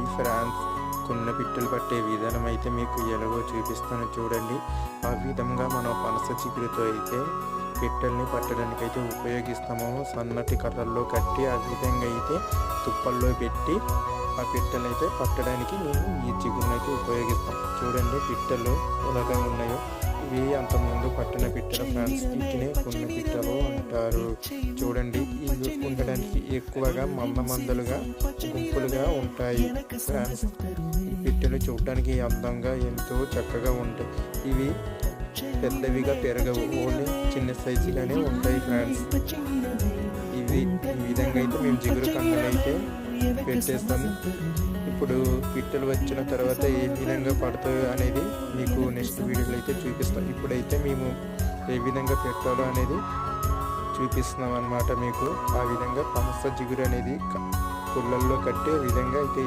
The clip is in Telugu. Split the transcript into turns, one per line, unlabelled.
ఈ ఫ్రాన్స్ తున్న పిట్టలు పట్టే విధానం అయితే మీకు ఎలాగో చూపిస్తాను చూడండి. ఆ విధంగా మనం పనస చిగురుతో అయితే పిట్టల్ని పట్టడానికి అయితే ఉపయోగిస్తాము. సన్నటి కర్రల్లో కట్టి ఆ విధంగా అయితే తుప్పల్లో పెట్టి ఆ పిట్టలు అయితే పట్టడానికి మేము ఈ చిగురుని అయితే ఉపయోగిస్తాం. చూడండి పిట్టలు ఎలాగా ఉన్నాయో. ఇవి అంతకుముందు పట్టిన పిట్టలు ఫ్రాన్స్ వీటిని కొన్ని పిట్టలు అంటారు. చూడండి ఇవి ఉండడానికి ఎక్కువగా మంద మందలుగా గుంపులుగా ఉంటాయి ఫ్రాన్స్ ఈ పిట్టలు చూడడానికి అందంగా ఎంతో చక్కగా ఉంటాయి. ఇవి పెద్దవిగా పెరగవు ఓన్లీ చిన్న సైజుగానే ఉంటాయి ఫ్రాన్స్ ఇవి ఈ విధంగా అయితే మేము జిగురు కండలు పెట్టేస్తాము ఇప్పుడు పిట్టలు వచ్చిన తర్వాత ఏ విధంగా పడతాయి అనేది అయితే చూపిస్తాం. ఇప్పుడైతే మేము ఏ విధంగా పెట్టాలో అనేది చూపిస్తున్నాం అన్నమాట మీకు. ఆ విధంగా పనస జిగురు అనేది పుల్లల్లో కట్టే విధంగా అయితే